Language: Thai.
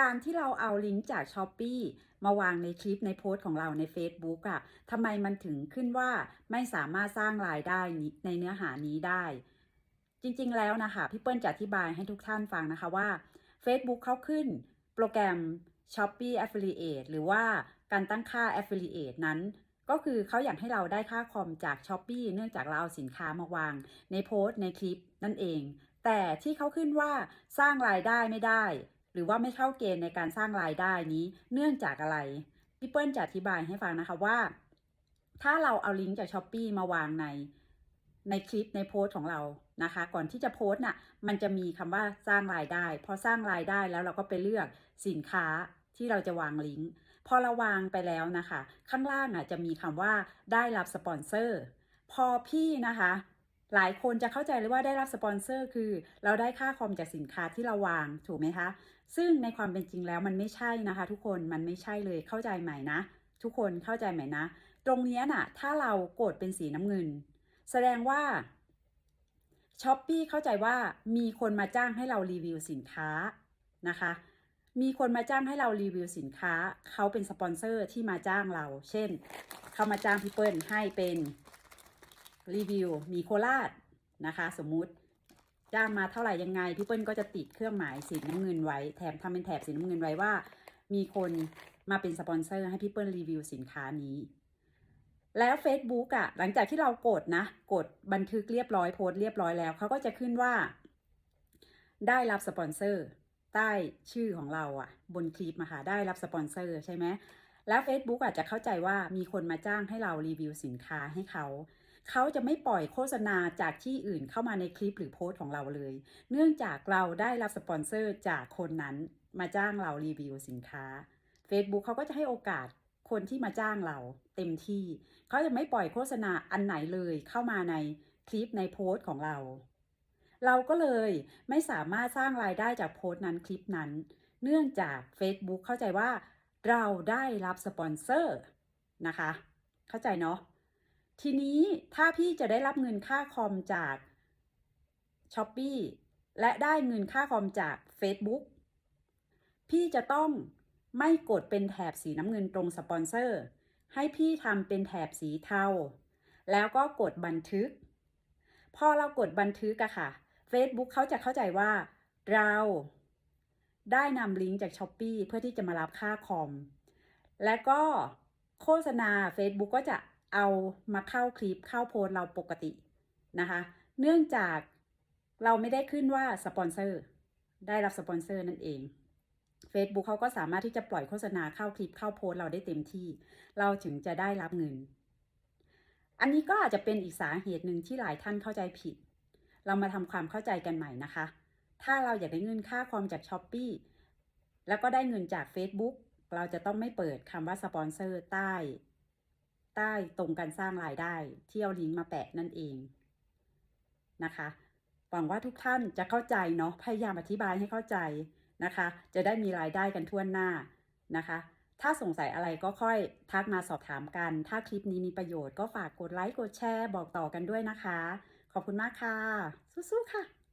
การที่เราเอาลิงก์จาก s h อ p e e มาวางในคลิปในโพสต์ของเราใน Facebook อะทำไมมันถึงขึ้นว่าไม่สามารถสร้างรายได้ในเนื้อหานี้ได้ จริงๆแล้วนะคะ พี่เปิ้ลจะอธิบายให้ทุกท่านฟังนะคะว่า Facebook เขาขึ้นโปรแกรม Shopee Affiliate หรือว่าการตั้งค่า Affiliate นั้น ก็คือเขาอยากให้เราได้ค่าคอมจาก Shopee เนื่องจากเราเอาสินค้ามาวางในโพสต์ในคลิปนั่นเอง แต่ที่เขาขึ้นว่าสร้างรายได้ไม่ได้ หรือว่าไม่เข้าเกณฑ์ในการสร้างรายได้นี้เนื่องจากอะไรพี่เปิ้ลจะอธิบายให้ฟังนะคะว่า ถ้าเราเอาลิงก์จาก s h อ p e e มาวางในในคลิปในโพสต์ของเรานะคะ ก่อนที่จะโพสต์น่ะมันจะมีคำว่าสร้างรายได้ พอสร้างรายได้แล้วเราก็ไปเลือกสินค้าที่เราจะวางลิงก์พอเราวางไปแล้วนะคะ ข้างล่างอะจะมีคำว่าได้รับสปอนเซอร์พอพี่นะคะ หลายคนจะเข้าใจเลยว่าได้รับสปอนเซอร์คือ เราได้ค่าคอมจากสินค้าที่เราวางถูกไหมคะ ซึ่งในความเป็นจริงแล้วมันไม่ใช่นะคะ ทุกคนมันไม่ใช่เลยเข้าใจใหม่นะ ทุกคนเข้าใจไหมนะ ตรงนี้ยน่ะถ้าเรากดเป็นสีน้ำเงิน แสดงว่าช้อปปีเข้าใจว่ามีคนมาจ้างให้เรารีวิวสินค้านะคะ มีคนมาจ้างให้เรารีวิวสินค้า เขาเป็นสปอนเซอร์ที่มาจ้างเรา เช่น เขามาจ้างพี่เปิ้ลให้เป็น รีวิวมีโคราชนะคะ สมมุติจ้างมาเท่าไหร่ยังไงพี่เปิ้ลก็จะติดเครื่องหมายสีน้ำเงินไว้แถมทำเป็นแถบสีน้ำเงินไว้ว่า มีคนมาเป็นสปอนเซอร์ให้พี่เปิ้ลรีวิวสินค้านี้ แล้ว Facebook อะ่ะหลังจากที่เรากดนะ กดบันทึกเรียบร้อยโพสต์เรียบร้อยแล้วเขาก็จะขึ้นว่า ได้รับสปอนเซอร์ใต้ชื่อของเราอะ่ะบนคลิปมาค่ะได้รับสปอนเซอร์ใช่ไหมแล้ว Facebook อาจจะเข้าใจว่ามีคนมาจ้างให้เรารีวิวสินค้าให้เขา เขาจะไม่ปล่อยโฆษณาจากที่อื่นเข้ามาในคลิปหรือโพสต์ของเราเลย เนื่องจากเราได้รับสปอนเซอร์จากคนนั้นมาจ้างเรารีวิวสินค้า Facebook เขาก็จะให้โอกาสคนที่มาจ้างเราเต็มที่ เขาจะไม่ปล่อยโฆษณาอันไหนเลยเข้ามาในคลิปในโพสต์ของเรา เราก็เลยไม่สามารถสร้างรายได้จากโพสต์นั้นคลิปนั้น เนื่องจาก Facebook เข้าใจว่าเราได้รับสปอนเซอร์นะคะ เข้าใจเนาะ ทีนี้ถ้าพี่จะได้รับเงินค่าคอมจาก s h อ p e e และได้เงินค่าคอมจาก Facebook พี่จะต้องไม่กดเป็นแถบสีน้ำเงินตรงสปอนเซอร์ ให้พี่ทำเป็นแถบสีเทา แล้วก็กดบันทึก พอเรากดบันทึกอะค่ะ Facebook เขาจะเข้าใจว่า เราได้นำลิงก์จาก s h อ p e e เพื่อที่จะมารับค่าคอม และก็โฆษณา Facebook ก็จะ เอามาเข้าคลิปเข้าโพสเราปกตินะคะ เนื่องจากเราไม่ได้ขึ้นว่าสปอนเซอร์ได้รับสปอนเซอร์นั่นเอง Facebook เขาก็สามารถที่จะปล่อยโฆษณาเข้าคลิปเข้าโพสเราได้เต็มที่ เราถึงจะได้รับเงิน อันนี้ก็อาจจะเป็นอีกสาเหตุหนึ่งที่หลายท่านเข้าใจผิด เรามาทำความเข้าใจกันใหม่นะคะ ถ้าเราอยากได้เงินค่าความจาก s h อ p e e แล้วก็ได้เงินจาก Facebook เราจะต้องไม่เปิดคำว่าสปอนเซอร์ใต้ ใต้ตรงการสร้างรายได้ ที่เอาลิงก์มาแปะนั่นเองนะคะ หวังว่าทุกท่านจะเข้าใจเนาะพยายามอธิบายให้เข้าใจนะคะ จะได้มีรายได้กันทั่วหน้านะคะ ถ้าสงสัยอะไรก็ค่อยทักมาสอบถามกัน ถ้าคลิปนี้มีประโยชน์ก็ฝากกดไลค์กดแชร์บอกต่อกันด้วยนะคะ ขอบคุณมากค่ะ สู้ๆค่ะ